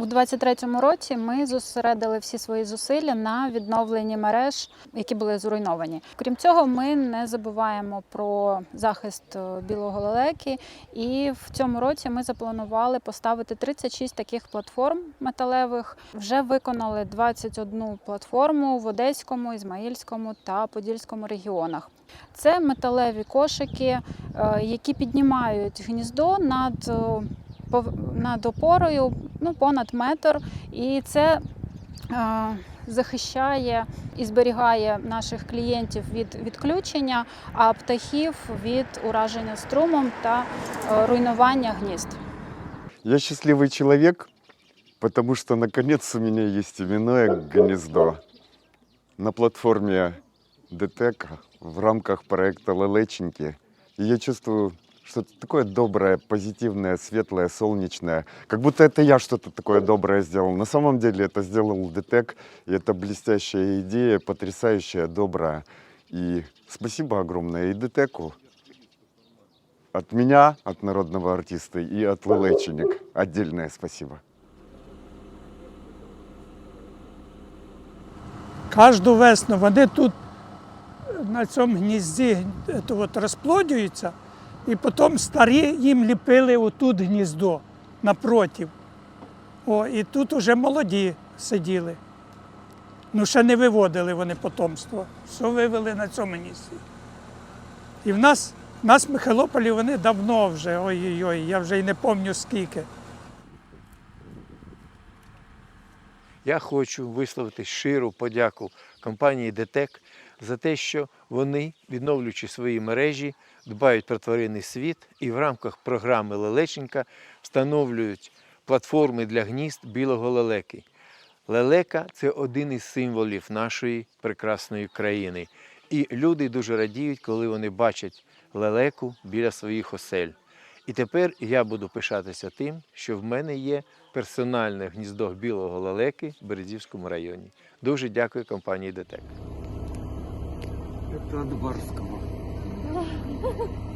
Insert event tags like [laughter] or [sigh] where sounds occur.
У 23-му році ми зосередили всі свої зусилля на відновленні мереж, які були зруйновані. Крім цього, ми не забуваємо про захист е, білого лелеки. І в цьому році ми запланували поставити 36 таких платформ металевих. Вже виконали 21 платформу в Одеському, Ізмаїльському та Подільському регіонах. Це металеві кошики, е, які піднімають гніздо над е, над опорою ну, понад метр, і це е, захищає і зберігає наших клієнтів від відключення, а птахів від ураження струмом та е, руйнування гнізд. Я счастливый человек, потому что наконец у меня есть именное гнездо на платформе ДТЭК в рамках проекта «Лелеченьки». И я чувствую что-то такое доброе, позитивное, светлое, солнечное. Как будто это я что-то такое доброе сделал. На самом деле это сделал ДТЭК, и это блестящая идея, потрясающая, добрая. И спасибо огромное и ДТЭКу, от меня, от народного артиста и от Лелеченек. Отдельное спасибо. Кожну весну вони тут на цьому гнізді е, то от розплодюються, і потім старі їм ліпили отут гніздо напротив. О, і тут уже молоді сиділи. Ну, ще не виводили вони потомство. Все вивели на цьому гнізді. І в нас, в нас в Михайлополі вони давно вже, ой-ой-ой, я вже й не пам'ятаю скільки. Я хочу висловити щиру подяку компанії ДТЕК за те, що вони, відновлюючи свої мережі, дбають про тваринний світ і в рамках програми Лелеченька встановлюють платформи для гнізд білого лелеки. Лелека це один із символів нашої прекрасної країни. І люди дуже радіють, коли вони бачать лелеку біля своїх осель. І тепер я буду пишатися тим, що в мене є персональне гніздо білого лелеки в Березівському районі. Дуже дякую компанії ДТЕК. Это от Барского. [laughs]